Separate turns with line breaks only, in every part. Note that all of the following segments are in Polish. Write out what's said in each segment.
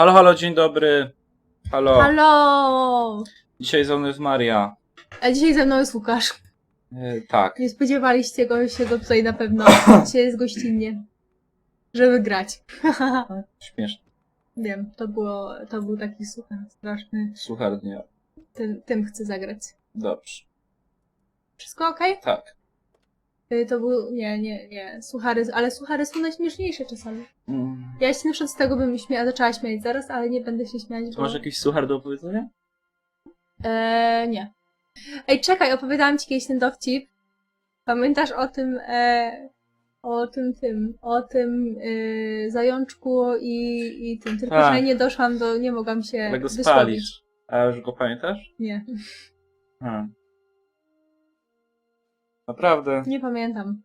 Halo, halo, dzień dobry. Halo.
Halo!
Dzisiaj ze mną jest Maria.
A dzisiaj ze mną jest Łukasz.
E, tak.
Nie spodziewaliście go, się go tutaj na pewno. Dzisiaj jest gościnnie. Żeby grać.
Śmieszne.
Wiem, to było, to był taki słuchaj, straszny.
Suchar dnia.
Tym, tym chcę zagrać.
Dobrze.
Wszystko okej?
Tak.
Y, To był, nie, nie, nie, suchary, ale suchary są najśmieszniejsze czasami.
Mm.
Ja się na przykład z tego bym śmia- zaczęła śmiać zaraz, ale nie będę się śmiać, bo...
masz jakiś suchar do opowiedzenia?
Eee, nie. Ej, czekaj, opowiadałam ci kiedyś ten dowcip. Pamiętasz o tym, e, o tym, tym, o tym e, zajączku i, i tym. Tylko,
Tak.
że nie doszłam do, nie mogłam się
Ale go
wysłowić.
spalisz. A już go pamiętasz?
Nie,
Hmm. Naprawdę?
nie pamiętam.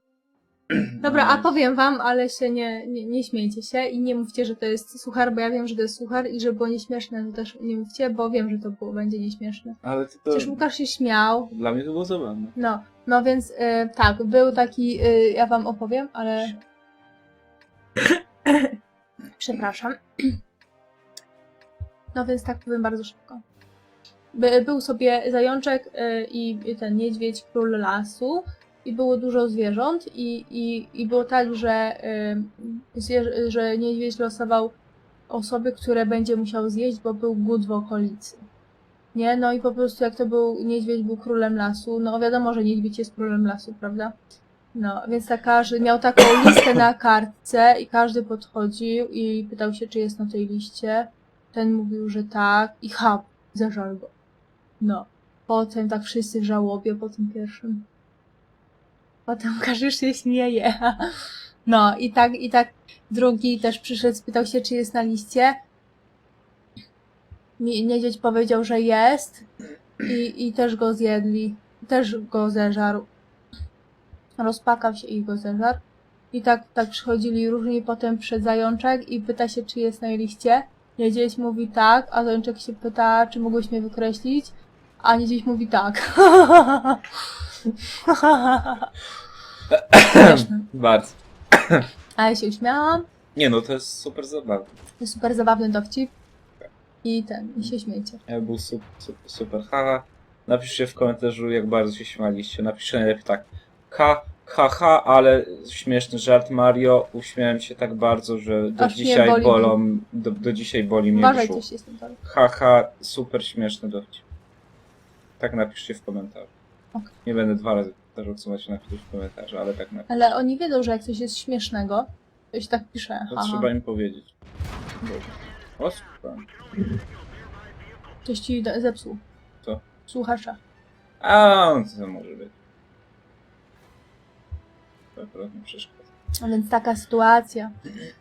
Dobra, a powiem wam, ale się nie, nie, nie śmiejcie się i nie mówcie, że to jest suchar, bo ja wiem, że to jest suchar i że było nieśmieszne, to też nie mówcie, bo wiem, że to było, będzie nieśmieszne.
Ale ty to...
Przecież Łukasz się śmiał,
Dla mnie to było zabawne.
No, no więc y, tak, był taki, y, ja wam opowiem, ale. Przepraszam. No więc tak powiem bardzo szybko. By, był sobie zajączek y, i ten niedźwiedź, król lasu. I było dużo zwierząt, i, i, i było tak, że, y, że niedźwiedź losował osoby, które będzie musiał zjeść, bo był głód w okolicy. Nie, no i po prostu jak to był, niedźwiedź był królem lasu, no wiadomo, że niedźwiedź jest królem lasu, prawda? No, więc tak każdy miał taką listę na kartce i każdy podchodził i pytał się, czy jest na tej liście. Ten mówił, że tak i hap, zażal go. No. Potem tak wszyscy żałobie po tym pierwszym. Potem każdy się śmieje. No i tak, i tak drugi też przyszedł, spytał się, czy jest na liście. Niedźwiedź powiedział, że jest i, i też go zjedli. Też go zeżarł. Rozpakał się i go zeżarł. I tak, tak przychodzili różni potem przed zajączek i pyta się, czy jest na liście. Niedźwiedź mówi tak, a zajączek się pyta, czy mogłeś mnie wykreślić. A niedźwiedź mówi tak. Śmieszne.
Bardzo.
A ja się uśmiałam.
Nie no, to jest super zabawne.
To jest super zabawny dowcip. I ten, i się śmiejcie.
Ja był super, super, super. Haha. Napiszcie w komentarzu, jak bardzo się śmialiście. Napiszcie najlepiej tak. Ha, ha, ha, ale śmieszny żart Mario. Uśmiałem się tak bardzo, że do
Aż mnie
dzisiaj
boli
bolą, do, do dzisiaj boli mnie brzuch.
coś jest nie tak.
Haha, super śmieszny dowcip. Tak napiszcie w komentarzu.
Okej.
Nie będę dwa razy powtarzał, co macie napisać w komentarzu, ale tak napiszcie.
Ale oni wiedzą, że jak coś jest śmiesznego, to się tak pisze.
To trzeba im powiedzieć. Dobrze. O, super.
Ktoś ci da- zepsuł.
Co?
Słuchacza.
A, no co to może być? To akurat nie przeszkadza.
A więc taka sytuacja.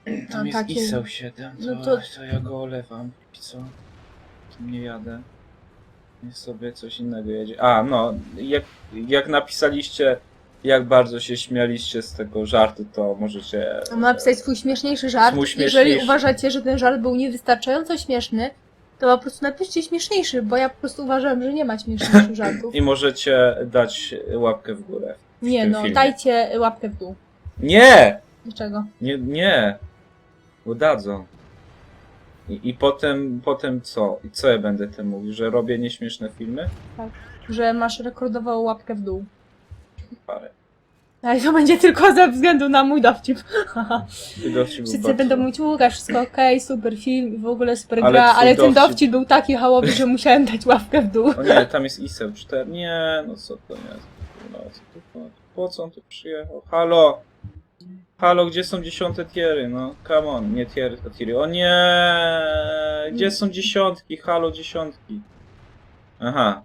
Tam
No,
jest
takie-
ISEł 7, to,
no
to...
to-
ja go olewam. I co? Tym nie jadę. Sobie coś innego jedzie. A, no, jak, jak napisaliście, jak bardzo się śmialiście z tego żartu, to możecie...
Mam napisać swój śmieszniejszy żart.
Swój
Jeżeli
śmieszniejszy.
uważacie, że ten żart był niewystarczająco śmieszny, to po prostu napiszcie śmieszniejszy, bo ja po prostu uważam, że nie ma śmieszniejszych żartów.
I możecie dać łapkę w górę. w
Nie no,
filmie.
dajcie łapkę w dół.
Nie!
Dlaczego?
Nie, nie. Bo dadzą. I, I potem, potem co? I co ja będę tym mówił? Że robię nieśmieszne filmy?
Że masz rekordową łapkę w dół.
Parę.
Ale to będzie tylko ze względu na mój dowcip. Wszyscy będą mówić, Łukasz, wszystko okej, super film i w ogóle super
Ale
gra,
twój
ale ten
dowcip-
dowcip był taki hałowy, że musiałem dać łapkę w dół.
O nie, tam jest ISEł 4. Nie, no co to jest? No, co to, po, po co on tu przyjechał? Halo! Halo, gdzie są dziesiąte tiery? No, come on, nie tiery, to tiery. O nie! Gdzie są dziesiątki? Halo, dziesiątki. Aha.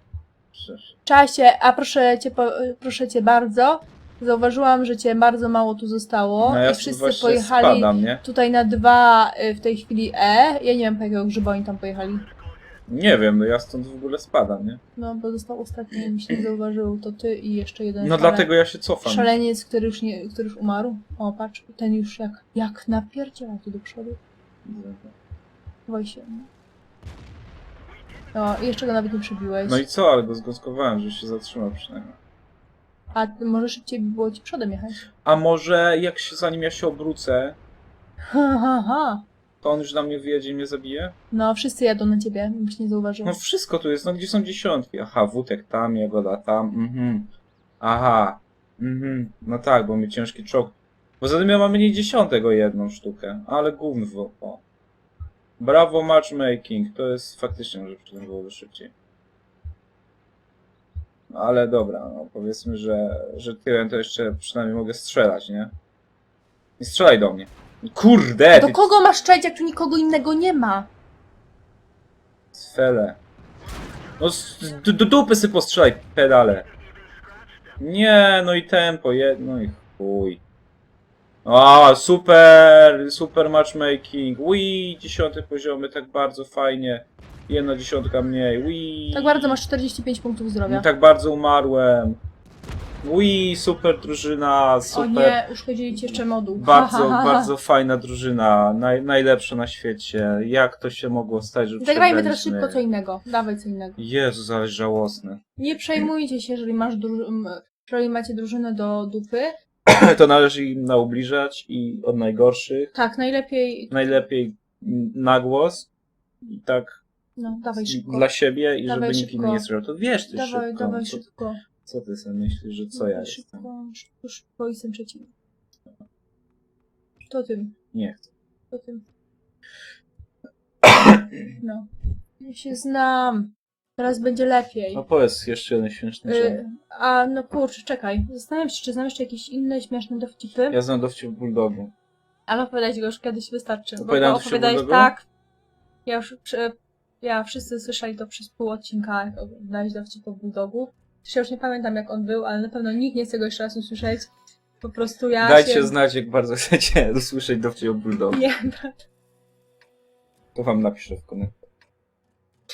Przecież.
Czasie, a proszę cię, po, proszę cię bardzo, zauważyłam, że cię bardzo mało tu zostało
No ja
i wszyscy
właśnie
pojechali
spadam, nie?
tutaj na dwa y, w tej chwili E. Ja nie wiem, po jakiego grzyba oni tam pojechali.
Nie wiem, no ja stąd w ogóle spadam, nie?
No, bo został ostatni, mi się zauważył, to ty i jeszcze jeden
No
szale-
dlatego ja się cofam.
szaleniec, który już, nie, który już umarł. O, patrz, ten już jak, jak napierdziela tu do przodu. Boj się. No, i jeszcze go nawet nie przebiłeś.
No i co, ale go zgłoskowałem, że się zatrzymał przynajmniej.
A może szybciej by było ci przodem jechać?
A może jak się, zanim ja się obrócę,
Ha, ha, ha.
To on już na mnie wyjedzie i mnie zabije?
No, wszyscy jadą na ciebie, byś nie zauważył.
No wszystko tu jest, no gdzie są dziesiątki? Aha, Wutek tam, Jagoda tam, mhm. Aha, mhm. No tak, bo my ciężki czołg. Poza tym ja mam mniej dziesiątego jedną sztukę, ale gówno. O. Brawo matchmaking, to jest faktycznie może przy tym byłoby szybciej. No ale dobra, no powiedzmy, że, że tyłem to jeszcze przynajmniej mogę strzelać, nie? Nie strzelaj do mnie. Kurde!
Do
ty
kogo masz strzelać, jak tu nikogo innego nie ma?
Cfele. No z- do, do dupy sobie postrzelaj, pedale. Nie, no i tempo, jedno i chuj. A, super, super matchmaking. Wii, dziesiąty poziomy, tak bardzo fajnie. Jedna dziesiątka mniej. Wii.
Tak bardzo masz 45 punktów zdrowia.
Tak bardzo umarłem. Wii, super drużyna,
O
super.
nie, uszkodzili ci jeszcze moduł.
Bardzo, bardzo fajna drużyna, naj, najlepsza na świecie. Jak to się mogło stać, że
Zagrajmy teraz
przegraliśmy?
szybko co innego. Dawaj co innego.
Jezus, ale żałosne.
Nie przejmujcie się, jeżeli masz druż- m, jeżeli macie drużynę do dupy.
To należy im naubliżać i od najgorszych.
Tak, najlepiej.
Najlepiej na głos. I tak
No, dawaj szybko.
dla siebie i
Dawaj
żeby nikt
szybko.
inny nie słyszał. To wiesz ty
Dawaj,
szybko.
dawaj
co,
szybko.
Co ty sobie myślisz, że co ja
Dawaj
jestem?
Szybko, szybko, szybko i jestem trzeci. To tym,
Nie chcę.
to tym. No. Ja się znam. Teraz będzie lepiej.
No powiedz jeszcze jeden śmieszny
Y,
żart.
a no kurczę, czekaj. Zastanawiam się, czy znam jeszcze jakieś inne śmieszne dowcipy.
Ja znam dowcip Bulldogu.
Ale opowiadać go już kiedyś wystarczy. Bo
Opowiadałem się
opowiadałeś
Bulldogu?
tak. Ja już przy, ja wszyscy słyszeli to przez pół odcinka, jak oglądałeś dowcip o Bulldogu. Ja już nie pamiętam jak on był, ale na pewno nikt nie chce go jeszcze raz usłyszeć. Po prostu ja
Dajcie
się...
znać, jak bardzo chcecie usłyszeć dowcip o Bulldogu.
Nie,
To wam napiszę w komentarzu.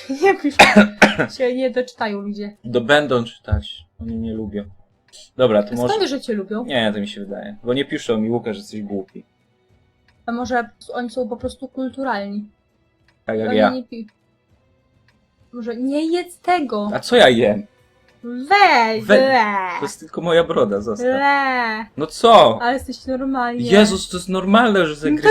nie pisz. się nie doczytają ludzie.
Do będą czytać. Oni mnie lubią. Dobra, to może...
skąd że cię lubią?
Nie, to mi się wydaje. Bo nie piszą mi Łukasz, że jesteś głupi.
A może oni są po prostu kulturalni?
Tak jak
oni
ja.
nie pi... Może nie jedz tego!
A co ja jem?
Weź!
We-
Le!
To jest tylko moja broda, zostaw.
Le!
No co?
Ale jesteś normalnie.
Jezus, to jest normalne, że
No to nikt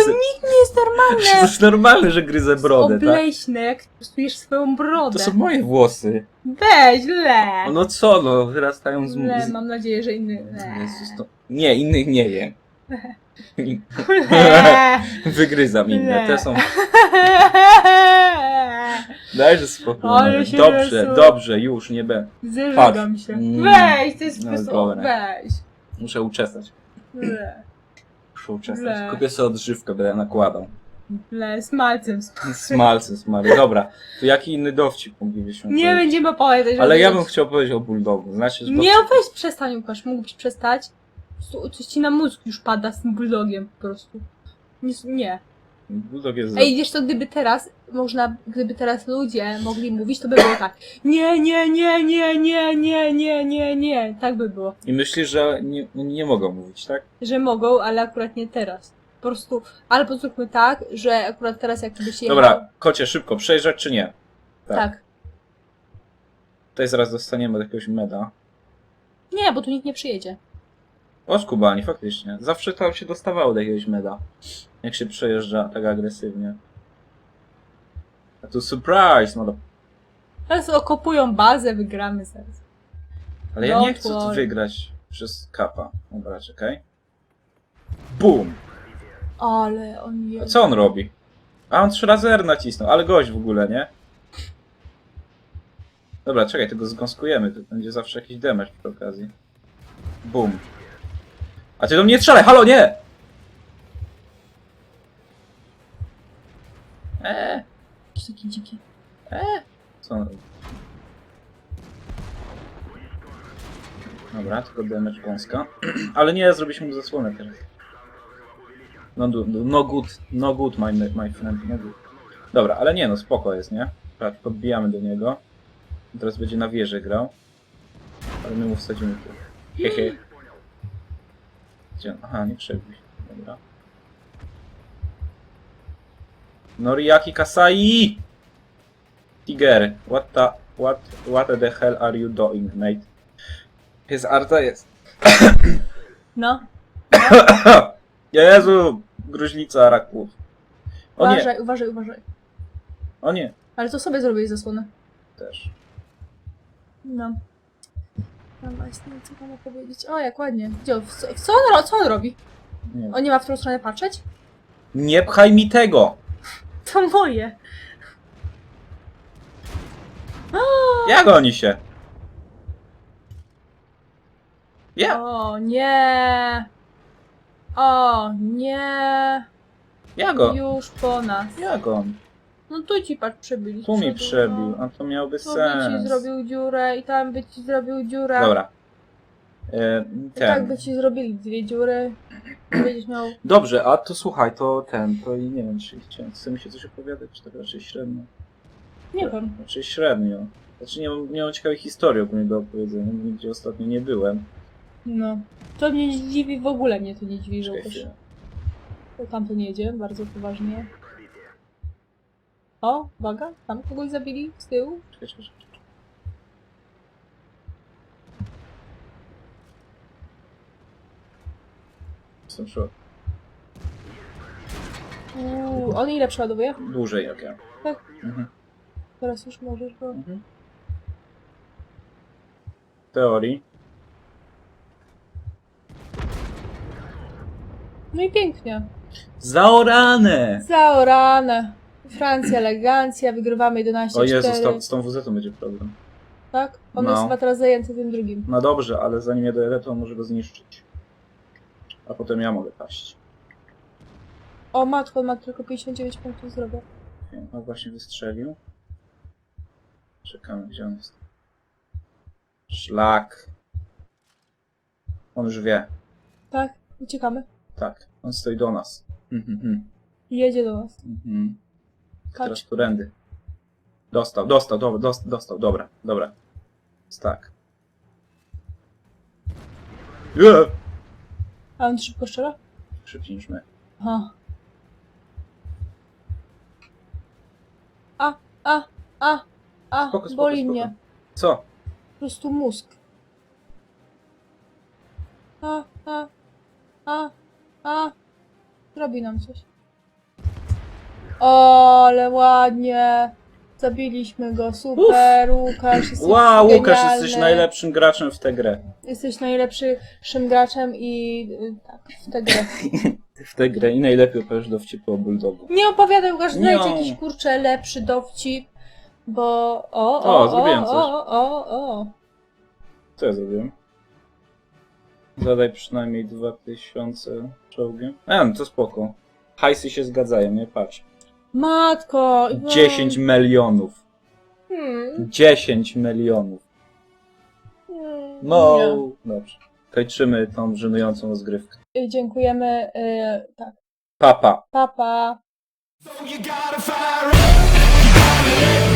nie jest
To
normalny!
jest normalne, że gryzę brodę, tak?
Obleśne, jak stosujesz swoją brodę.
To są moje włosy.
Weź, le!
No co, no, wyrastają z...
Le,
z...
mam nadzieję, że inny. Le.
Jezus, no. Nie, innych nie jem. Wygryzam inne, te są... Dajże spokój.
Ale się
Dobrze,
rysu-
dobrze, już, nie będę.
Zeżygam się.
Mm.
Weź, to jest
No dobra.
Weź.
Muszę uczesać. Muszę uczesać.
Le.
Kupię sobie odżywkę, będę nakładał.
Le, z malcem.
Smalce, smary. Dobra, to jaki inny dowcip moglibyśmy
Nie
powiedzieć?
będziemy opowiadać.
Ale ja bym chciał powiedzieć o Bulldogu. Znaczy, że
Nie, weź przestań, Łukasz, mógłbyś przestać. Prostu Coś ci na mózg już pada z tym bulldogiem po prostu. Nie. nie.
Bulldog jest...
Ej, wiesz co, gdyby teraz można, gdyby teraz ludzie mogli mówić, to by było tak. Nie, nie, nie, nie, nie, nie, nie, nie, nie. Tak by było.
I myślisz, że nie, nie mogą mówić, tak?
Że mogą, ale akurat nie teraz. Po prostu, albo zróbmy tak, że akurat teraz jakby się
Dobra, kocie, szybko, przejrzeć czy nie?
Tak. tak.
Tutaj zaraz dostaniemy jakiegoś meda.
Nie, bo tu nikt nie przyjedzie.
O, skubani, faktycznie. Zawsze tam się dostawało do jakiegoś meda. Jak się przejeżdża tak agresywnie. A tu surprise, no
Teraz okopują bazę, wygramy zaraz.
Ale ja nie
Don't
chcę tu wygrać przez kapa. Dobra, czekaj. Bum!
Ale on
A co on robi? A on trzy razy R nacisnął, ale gość w ogóle, nie? Dobra, czekaj, tego zgąskujemy, to będzie zawsze jakiś damage przy okazji. Bum. A ty do mnie strzelaj, halo, nie! Eee,
Jakiś taki dziki.
co on robi? Dobra, tylko damage gąska. ale nie, zrobiliśmy mu zasłonę teraz. No, no good, no good, my, my friend, no good. Dobra, ale nie no, spoko jest, nie? Patrz, podbijamy do niego. Teraz będzie na wieży grał. Ale my mu wsadzimy tu. Hehe. Gdzie on? Aha, nie przebił. Dobra. Noriaki Kasai! Tiger, what the, what, what the hell are you doing, mate? Jest arta, jest.
No.
Jezu, gruźlica raków. O nie,
Uważaj, uważaj, uważaj.
o nie.
Ale to sobie zrobiłeś zasłonę.
Też.
No. No właśnie, co mam powiedzieć? O, jak ładnie. Gdzie on, w co, co, on, ro- co on robi?
Nie,
On nie ma w którą stronę patrzeć?
nie pchaj mi tego!
To moje.
Jak oni się? Ja,
O, nie. O, nie.
ja go.
Już po nas.
Jak on?
No tu ci patrz przebili.
Tu mi przebił, a to miałby
Tu by ci
sens.
zrobił dziurę i tam by ci zrobił dziurę.
Dobra. E,
I tak by ci zrobili dwie dziury. Będziesz miał...
Dobrze, a to słuchaj, to ten, to i nie wiem, czy chciałem, chce mi się coś opowiadać, czy tak raczej średnio.
Nie wiem.
Raczej średnio. Znaczy nie mam, nie mam ciekawej historii ogólnie do opowiedzenia, nigdzie ostatnio nie byłem.
No. To mnie nie dziwi, w ogóle mnie to nie dziwi, że
Czekaj
też
chwilę.
tamten jedzie, bardzo poważnie. O, uwaga, tam kogoś zabili z tyłu.
Czekaj, czekaj. Jestem szoku.
Uuu, on ile przeładowuje?
Dłużej jak ja.
Tak.
Mhm.
Teraz już możesz go...
Mhm. Teorii.
No i pięknie.
Zaorane!
Zaorane. Francja, elegancja, wygrywamy 11-4.
O Jezu, z tą, z tą WZ będzie problem.
Tak? On
No.
jest chyba teraz zajęty tym drugim.
No dobrze, ale zanim ja dojadę, to on może go zniszczyć. A potem ja mogę paść.
O matko, on ma tylko 59 punktów zdrowia.
Wiem, On właśnie wystrzelił. Czekamy, gdzie on jest. Szlak. On już wie.
Tak? Uciekamy.
Tak, on stoi do nas. Mhm, mhm,
Jedzie do nas.
mhm. Teraz
Chodź.
turędy. Dostał, dostał, dobra, dostał, dostał, dobra, dobra. Jest tak. Je!
A on szybko strzela?
Szybciej niż my.
Aha. A, a, a, a,
Spoko, spoko,
boli
spoko.
mnie.
Co?
Po prostu mózg. A, a, a, a. Robi nam coś. O, ale ładnie. Zabiliśmy go, super, Łukasz, jesteś
Wow, Łukasz,
genialny.
jesteś najlepszym graczem w tę grę.
Jesteś najlepszym graczem i y, tak, w tę grę.
W tę grę i najlepiej opowiesz dowcipy o bulldogu.
Nie opowiadaj, Łukasz, znajdź
Nie.
jakiś kurczę lepszy dowcip, bo o, o,
O,
o,
zrobiłem
o,
coś.
o, o, o.
Co ja zrobiłem? Zadaj przynajmniej 2000 czołgiem. A, no to spoko. Hajsy się zgadzają, nie patrz.
Matko! no.
10 milionów.
Hmm,
10 milionów.
hmm,
No,
nie.
dobrze. Kończymy tą żenującą rozgrywkę.
Y, Dziękujemy, y, tak,
Papa.
papa.
So you gotta fire up.